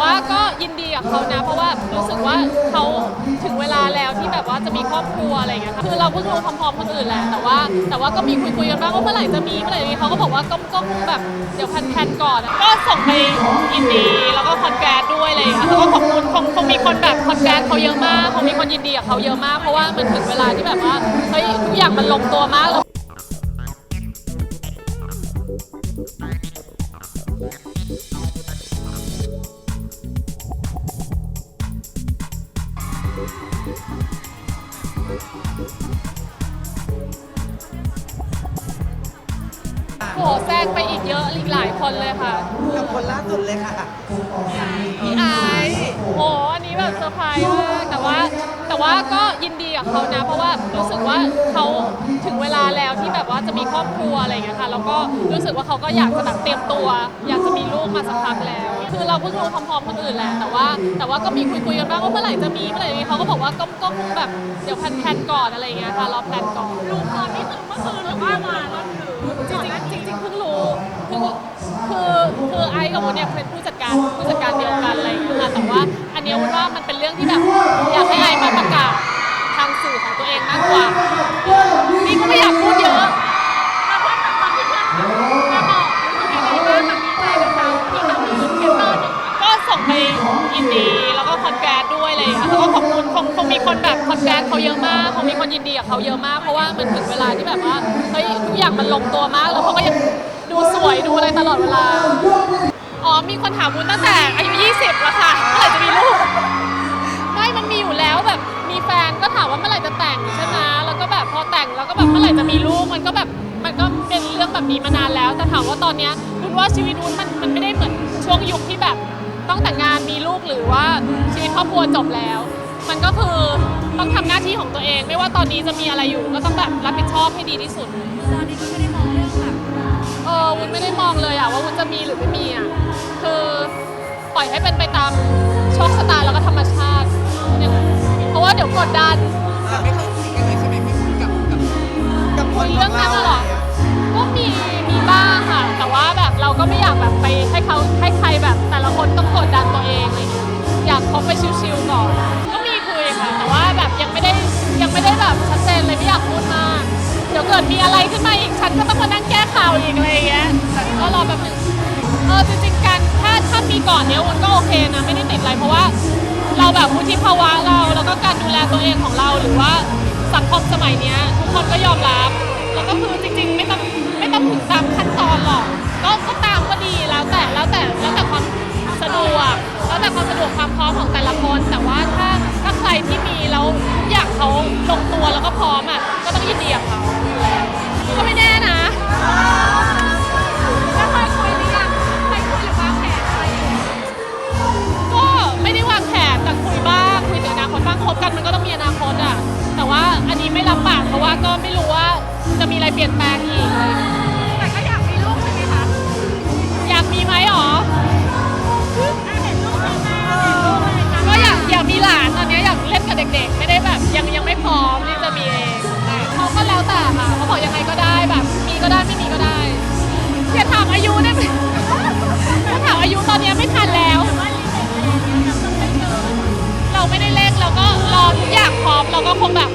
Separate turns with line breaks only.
ว่าก็ยินดีกับเขานะ เพราะว่ารู้สึกว่าเขาถึงเวลาแล้วที่แบบว่าจะมีครอบครัวอะไรอย่างเงี้ยค่ะคือเราเพิ่งรู้พร้อมๆคนอื่นแหละแต่ว่า แต่ว่าก็มีคุยคุยๆกันบ้างว่าเมื่อไหร่จะมีเมื่อไหร่จะมีเขาก็บอกว่าก็ก็คงแบบเดี๋ยวแพลนๆก่อนอะก็ส่งไปยินดีแล้วก็คอนแกรสด้วยอะไรอย่างเงี้ยแล้วก็ขอบคุณคงคงมีคนแบบคอนแกรสเขาเยอะมากคงมีคนยินดีกับเขาเยอะมากเพราะว่ามันถึงเวลาที่แบบว่าเฮ้ยทุกอย่างมันลงตัวมากแล้ว โหแทรกไปอีกเยอะอีกหลายคนเลยค่ะ
กับคนล่าสุดเลยค่ะ
พี่ไอซ์โหอันนี้แบบเซอร์ไพรส์มากแต่ว่า แต่ว่าก็ยินดีกับเขานะ เพราะว่ารู้สึกว่าเขาถึงเวลาแล้วที่แบบว่าจะมีครอบครัวอะไรอย่างเงี้ยค่ะ แล้วก็รู้สึกว่าเขาก็อยากจะแบบเตรียมตัว อยากจะมีลูกมาสักพักแล้ว คือเราเพิ่งรู้พร้อมๆคนอื่นแหละแต่ว่า แต่ว่าก็มีคุยคุยๆกันบ้างว่าเมื่อไหร่จะมีเมื่อไหร่จะมีเขาก็บอกว่าก็ก็คงแบบเดี๋ยวแพลนๆก่อนอะไรอย่างเงี้ยค่ะรอแพลนก่อนรู้ตอนนี้ถึงเมื่อคืนหรือว่ามาตอนถือจริงๆจริงๆเพิ่งรู้เพิ่งคือคือไอซ์กับวุ้นเนี่ยเป็นผู้จัดการผู้จัดการเดียวกันอะไรอย่างเงี้ยค่ะแต่ว่าอันเนี้ยวุ้นว่ามันเป็นเรื่องที่แบบอยากให้ ยินดี แล้วก็คอนแกรสด้วยอะไรอย่างเงี้ยแล้วก็ขอบคุณคงคงมีคนแบบคอนแกรสเขาเยอะมากคงมีคนยินดีกับเขาเยอะมาก เพราะว่ามันถึงเวลาที่แบบว่าเฮ้ยทุกอย่างมันลงตัวมาก แล้วเขาก็ยังดูสวยดูอะไรตลอดเวลา อ๋อมีคนถามวุ้นตั้งแต่อายุ 20แล้วค่ะเมื่อไหร่จะมีลูก ไม่มันมีอยู่แล้วแบบมีแฟนก็ถามว่าเมื่อไหร่จะแต่งใช่ไหมแล้วก็แบบพอแต่งแล้วก็แบบเมื่อไหร่จะมีลูก มันก็แบบมันก็เป็นเรื่องแบบนี้มานานแล้ว แต่ถามว่าตอนเนี้ยวุ้นว่าชีวิตวุ้นมันมันไม่ได้เหมือนช่วงยุคที่แบบ ต้องแต่งงานมีลูกหรือว่าชีวิตครอบครัวจบแล้ว มันก็คือต้องทำหน้าที่ของตัวเอง ไม่ว่าตอนนี้จะมีอะไรอยู่ ก็ต้องแบบรับผิดชอบให้ดีที่สุดตอนนี้ก็ไม่ได้มองเรื่องแบบเออวุ้นไม่ได้มองเลยอะว่าวุ้นจะมีหรือไม่มีอะคือปล่อยให้เป็นไปตามโชคชะตาแล้วก็ธรรมชาติอย่างเพราะว่าเดี๋ยวกดดัน
แต่ไม่เคยคุยกันเลยใช่ไหมไม่คุยกับกับกับค
คุ
น
ยเรื่องนั้นน่ะเหรอก็มีมีบ้างค่ะ แต่ว่าแบบเราก็ไม่อยากแบบไปให้เขา เดี๋ยวเกิดมีอะไรขึ้นมาอีกฉันก็ต้องมานั่งแก้ข่าวอีกอะไรอย่างเงี้ยแต่ก็รอแบบนึงเออจริงๆการถ้าถ้ามีก่อนเนี้ยวุ้นก็โอเคนะไม่ได้ติดอะไรเพราะว่า เราแบบวุฒิภาวะเราแล้วก็การดูแลตัวเองของเราหรือว่าสังคมสมัยเนี้ยทุกคนก็ยอมรับแล้วก็คือจริง ๆ ไม่ต้องไม่ต้องถึงตามขั้นตอนหรอกก็ก็ตามก็ดีแล้วแต่แล้วแต่แล้วแต่ความสะดวกแล้วแต่ความสะดวกความพร้อมของแต่ละคนแต่ว่าถ้าถ้าใครที่มีแล้วทุกอย่างเขาลงตัวแล้วก็พร้อมอะก็ต้องยินดีกับ รับปากเพราะว่าก็ไม่รู้ว่าจะมีอะไรเปลี่ยนแปลงอีก แต่ก็อยากมีลูกใช่ไหมคะอยากมีไหมหรอเห็นลูกแม่ก็อยากอยากมีหลานตอนนี้อยากเล่นกับเด็กๆ ไม่ได้แบบยังยังไม่พร้อมที่จะมีเองเขาก็แล้วแต่ค่ะเขาบอกยังไงก็ได้แบบ มีก็ได้ไม่มีก็ได้อย่าถามอายุได้ไหมถ้าถามอายุตอนนี้ไม่ทันแล้ว เราไม่ได้เล่นเราก็รอทุกอย่างพร้อมเราก็คงแบบ